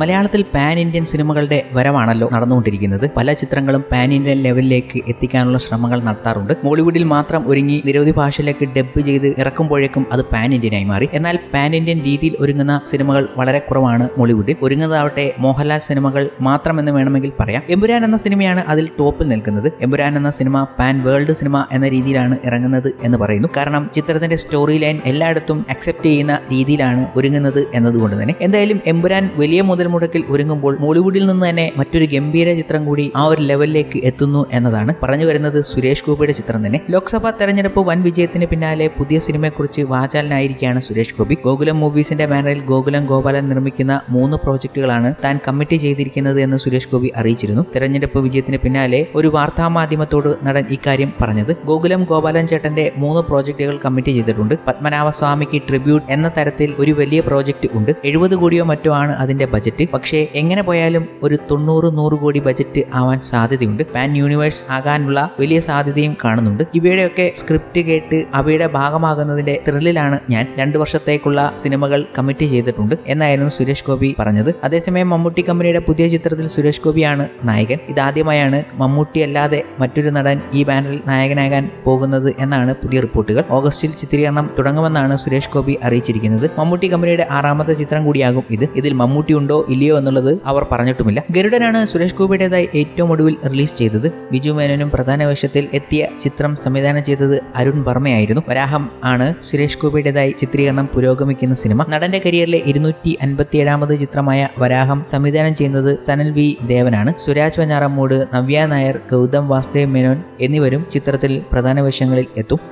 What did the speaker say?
മലയാളത്തിൽ pan Indian സിനിമകളുടെ വരവാണല്ലോ നടന്നുകൊണ്ടിരിക്കുന്നത്. പല ചിത്രങ്ങളും പാൻ ഇന്ത്യൻ ലെവലിലേക്ക് എത്തിക്കാനുള്ള ശ്രമങ്ങൾ നടത്താറുണ്ട്. ബോളിവുഡിൽ മാത്രം ഒരുങ്ങി നിരവധി ഭാഷയിലേക്ക് ഡബ് ചെയ്ത് ഇറക്കുമ്പോഴേക്കും അത് പാൻ ഇന്ത്യനായി മാറി. എന്നാൽ പാൻ ഇന്ത്യൻ രീതിയിൽ ഒരുങ്ങുന്ന സിനിമകൾ വളരെ കുറവാണ് ബോളിവുഡിൽ ഒരുങ്ങുന്നതാവട്ടെ മോഹൻലാൽ സിനിമകൾ മാത്രമെന്ന് വേണമെങ്കിൽ പറയാം. എമ്പുരാൻ എന്ന സിനിമയാണ് അതിൽ ടോപ്പിൽ നിൽക്കുന്നത്. എമ്പുരാൻ എന്ന സിനിമ പാൻ വേൾഡ് സിനിമ എന്ന രീതിയിലാണ് ഇറങ്ങുന്നത് എന്ന് പറയുന്നു. കാരണം ചിത്രത്തിന്റെ സ്റ്റോറി ലൈൻ എല്ലായിടത്തും അക്സെപ്റ്റ് ചെയ്യുന്ന രീതിയിലാണ് ഒരുങ്ങുന്നത് എന്നതുകൊണ്ട് തന്നെ. എന്തായാലും എമ്പുരാൻ വലിയ മുതൽ മുടക്കിൽ ഒരുങ്ങുമ്പോൾ മോളിവുഡിൽ നിന്ന് തന്നെ മറ്റൊരു ഗംഭീര ചിത്രം കൂടി ആ ഒരു ലെവലിലേക്ക് എത്തുന്നു എന്നതാണ് പറഞ്ഞു വരുന്നത് സുരേഷ് ഗോപിയുടെ ചിത്രം തന്നെ. ലോക്സഭാ തെരഞ്ഞെടുപ്പ് വൻ വിജയത്തിന് പിന്നാലെ പുതിയ സിനിമയെക്കുറിച്ച് വാചാലനായിരിക്കുകയാണ് സുരേഷ് ഗോപി. ഗോകുലം മൂവീസിന്റെ ബാനറിൽ ഗോകുലം ഗോപാലൻ നിർമ്മിക്കുന്ന മൂന്ന് പ്രോജക്റ്റുകളാണ് താൻ കമ്മിറ്റ് ചെയ്തിരിക്കുന്നത് എന്ന് സുരേഷ് ഗോപി അറിയിച്ചിരുന്നു. തെരഞ്ഞെടുപ്പ് വിജയത്തിന് പിന്നാലെ ഒരു വാർത്താ മാധ്യമത്തോട് നടൻ ഇക്കാര്യം പറഞ്ഞത്. ഗോകുലം ഗോപാലൻ ചേട്ടന്റെ മൂന്ന് പ്രോജക്റ്റുകൾ കമ്മിറ്റ് ചെയ്തിട്ടുണ്ട്. പത്മനാഭസ്വാമിക്ക് ട്രിബ്യൂട്ട് എന്ന തരത്തിൽ ഒരു വലിയ പ്രോജക്റ്റ് ഉണ്ട്. എഴുപത് കോടിയോ മറ്റോ ആണ് അതിന്റെ ബജറ്റ് പക്ഷേ എങ്ങനെ പോയാലും ഒരു തൊണ്ണൂറ് നൂറ് കോടി ബജറ്റ് ആവാൻ സാധ്യതയുണ്ട്. പാൻ യൂണിവേഴ്സ് ആകാനുള്ള വലിയ സാധ്യതയും കാണുന്നുണ്ട്. ഇവയുടെയൊക്കെ സ്ക്രിപ്റ്റ് കേട്ട് അവയുടെ ഭാഗമാകുന്നതിന്റെ ത്രില്ലിലാണ് ഞാൻ രണ്ടു വർഷത്തേക്കുള്ള സിനിമകൾ കമ്മിറ്റ് ചെയ്തിട്ടുണ്ട് എന്നായിരുന്നു സുരേഷ് ഗോപി പറഞ്ഞത്. അതേസമയം മമ്മൂട്ടി കമ്പനിയുടെ പുതിയ ചിത്രത്തിൽ സുരേഷ് ഗോപിയാണ് നായകൻ. ഇതാദ്യമായാണ് മമ്മൂട്ടി അല്ലാതെ മറ്റൊരു നടൻ ഈ ബാനറിൽ നായകനാകാൻ പോകുന്നത് എന്നാണ് പുതിയ റിപ്പോർട്ടുകൾ. ഓഗസ്റ്റിൽ ചിത്രീകരണം തുടങ്ങുമെന്നാണ് സുരേഷ് ഗോപി അറിയിച്ചിരിക്കുന്നത്. മമ്മൂട്ടി കമ്പനിയുടെ ആറാമത്തെ ചിത്രം കൂടിയാകും ഇത്. ഇതിൽ മമ്മൂട്ടി ഉണ്ടോ ഇല്ലയോ എന്നുള്ളത് അവർ പറഞ്ഞിട്ടുമില്ല. ഗരുഡനാണ് സുരേഷ് ഗോപിയുടേതായി ഏറ്റവും ഒടുവിൽ റിലീസ് ചെയ്തത്. ബിജു മേനോനും പ്രധാന വേഷത്തിൽ എത്തിയ ചിത്രം സംവിധാനം ചെയ്തത് അരുൺ വർമ്മയായിരുന്നു. വരാഹം ആണ് സുരേഷ് ഗോപിയുടേതായി ചിത്രീകരണം പുരോഗമിക്കുന്ന സിനിമ. നടന്റെ കരിയറിലെ ഇരുന്നൂറ്റി അൻപത്തിയേഴാമത് ചിത്രമായ വരാഹം സംവിധാനം ചെയ്യുന്നത് സനൽ വി ദേവനാണ്. സുരാജ് വഞ്ഞാറമ്മൂട് നവ്യ നായർ ഗൗതം വാസുദേവ് മേനോൻ എന്നിവരും ചിത്രത്തിൽ പ്രധാന വേഷങ്ങളിൽ എത്തും.